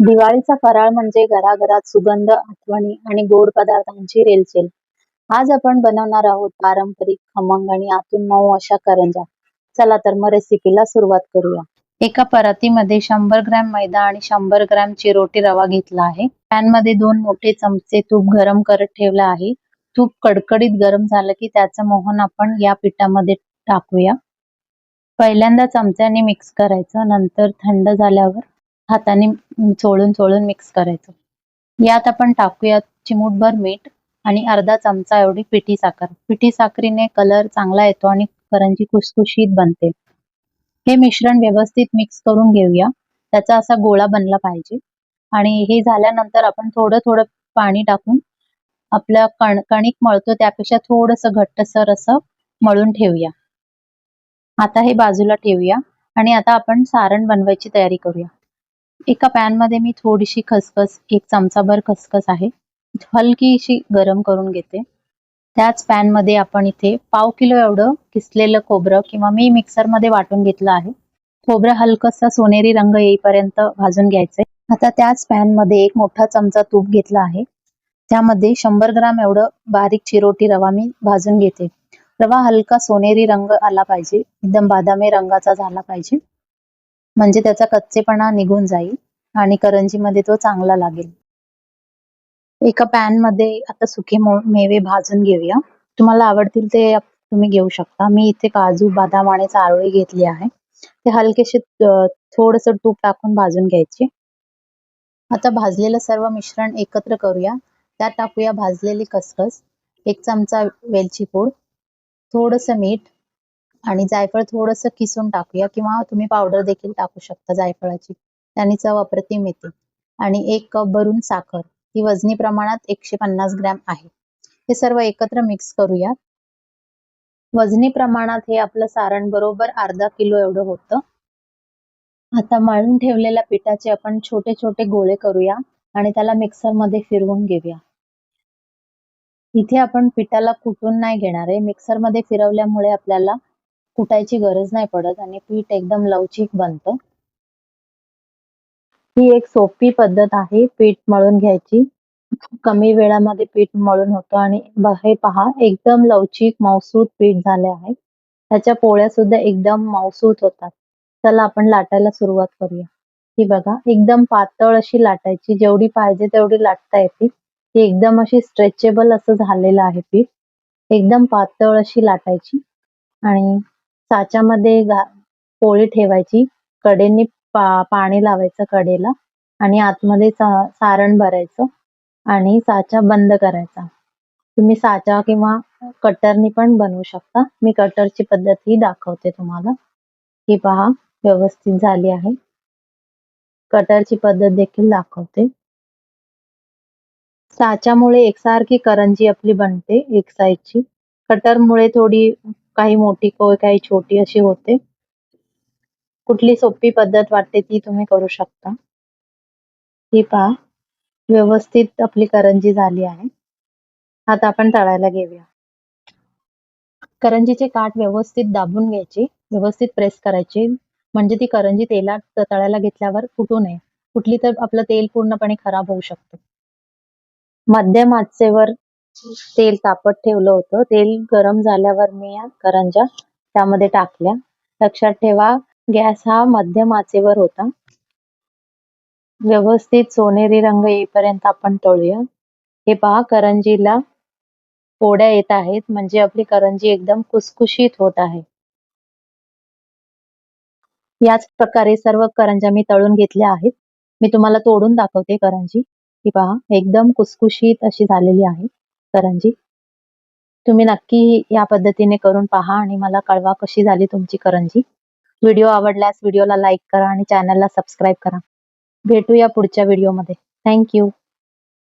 दिवाळीचा फराळ म्हणजे घराघरात सुगंध, आठवणी आणि गोड पदार्थांची रेलचेल. आज आपण बनवणार आहोत पारंपरिक, खमंग आणि आतून मऊ अशा करंज्या. चला तर मग रेसिपीला सुरुवात करूया. एका परातीमध्ये शंभर ग्रॅम मैदा आणि शंभर ग्रॅम चिरोटी रवा घेतला आहे. पॅनमध्ये दोन मोठे चमचे तूप गरम करत ठेवलं आहे. तूप कडकडीत गरम झालं की त्याचं मोहन आपण या पिठामध्ये टाकूया. पहिल्यांदा चमच्याने मिक्स करायचं नंतर थंड झाल्यावर हाताने चोळून चोळून मिक्स करायचं. यात आपण टाकूया चिमूटभर मीठ आणि अर्धा चमचा एवढी पिठी साखर. पिठी साखरीने कलर चांगला येतो आणि करंजी खुसखुशीत बनते. हे मिश्रण व्यवस्थित मिक्स करून घेऊया. त्याचा असा गोळा बनला पाहिजे. आणि हे झाल्यानंतर आपण थोडं थोडं पाणी टाकून आपल्या कण कणिक मळतो त्यापेक्षा थोडस घट्टसर असं मळून ठेवूया. आता हे बाजूला ठेवूया आणि आता आपण सारण बनवायची तयारी करूया. एका पॅनमध्ये मी थोडीशी खसखस एक चमचाभर खसखस आहे. हलकीशी गरम करून घेते. त्याच पॅनमध्ये आपण इथे पाव किलो एवढं किसलेलं खोबरं किंवा मी मिक्सरमध्ये वाटून घेतलं आहे. खोबरं हलकसा सोनेरी रंग येईपर्यंत भाजून घ्यायचंय. आता त्याच पॅनमध्ये एक मोठा चमचा तूप घेतला आहे. त्यामध्ये शंभर ग्राम एवढं बारीक चिरोटी रवा मी भाजून घेते. रवा हलका सोनेरी रंग आला पाहिजे. एकदम बादामी रंगाचा झाला पाहिजे. म्हणजे त्याचा कच्चेपणा निघून जाईल आणि करंजीमध्ये तो चांगला लागेल. एका पॅनमध्ये आता सुके मेवे भाजून घेऊया. तुम्हाला आवडतील ते तुम्ही घेऊ शकता. मी इथे काजू बदाम आणि चारोळी घेतली आहे. ते हलकेसे थोडस तूप टाकून भाजून घ्यायचे. आता भाजलेलं सर्व मिश्रण एकत्र करूया. त्यात टाकूया भाजलेली खसखस एक चमचा वेलची पूड थोडस मीठ आणि जायफळ थोडस किसून टाकूया किंवा तुम्ही पावडर देखील टाकू शकता जायफळाची. त्याने चव अप्रतिम येते. आणि एक कप भरून साखर. ही वजनी प्रमाणात एकशे पन्नास ग्रॅम आहे. हे सर्व एकत्र मिक्स करूया. वजनी प्रमाणात हे आपलं सारण बरोबर अर्धा किलो एवढं होतं. आता मळून ठेवलेल्या पिठाचे आपण छोटे छोटे गोळे करूया आणि त्याला मिक्सरमध्ये फिरवून घेऊया. इथे आपण पिठाला कुटून नाही घेणार आहे. मिक्सरमध्ये फिरवल्यामुळे आपल्याला कुटायची गरज नाही पडत आणि पीठ एकदम लवचिक बनतं. ही एक सोपी पद्धत आहे पीठ मळून घ्यायची. कमी वेळामध्ये पीठ मळून होतं आणि हे पहा एकदम लवचिक मौसूद पीठ झाले आहे. त्याच्या पोळ्या सुद्धा एकदम मौसूद होतात. चला आपण लाटायला सुरुवात करूया. ही बघा एकदम पातळ अशी लाटायची. जेवढी पाहिजे तेवढी लाटता येते. ती एकदम अशी स्ट्रेचेबल असं झालेलं आहे पीठ. एकदम पातळ अशी लाटायची. आणि साच्यामध्ये पोळी ठेवायची कडेने पा पाणी लावायचं कडेला आणि आतमध्ये सारण भरायचं आणि साचा बंद करायचा. तुम्ही साचा किंवा कटरनी पण बनवू शकता. मी कटरची पद्धत ही दाखवते तुम्हाला. ही पहा व्यवस्थित झाली आहे. कटरची पद्धत देखील दाखवते. साच्यामुळे एकसारखी करंजी आपली बनते एक साईडची कटरमुळे थोडी काही मोठी काही छोटी अशी होते. कुठली सोपी पद्धत वाटते ती तुम्ही करू शकता. ही पहा व्यवस्थित आपली करंजी झाली आहे. आता आपण तळायला घेऊया. करंजीचे काठ व्यवस्थित दाबून घ्यायची व्यवस्थित प्रेस करायची. म्हणजे ती करंजी तेलात तळायला घेतल्यावर फुटू नये. कुठली तर आपलं तेल पूर्णपणे खराब होऊ शकतो. मध्यम आचेवर तेल तापत ठेवलं होतं. तेल गरम झाल्यावर मी या करंजा त्यामध्ये टाकल्या. लक्षात ठेवा गॅस हा मध्यम आचेवर होता. व्यवस्थित सोनेरी रंग येईपर्यंत आपण तळूया हे पहा करंजीला पोड्या येत आहेत. म्हणजे आपली करंजी एकदम कुसकुशीत होत आहे. याच प्रकारे सर्व करंजा मी तळून घेतल्या आहेत. मी तुम्हाला तोडून दाखवते करंजी. ही पहा एकदम कुसकुशीत अशी झालेली आहे. करंजी तुम्ही नक्की या पद्धतीने करून पहा आणि मला कळवा कशी झाली तुमची करंजी. व्हिडिओ आवडल्यास व्हिडिओला लाईक करा आणि चॅनलला सबस्क्राईब करा. भेटूया पुढच्या व्हिडिओमध्ये. थँक्यू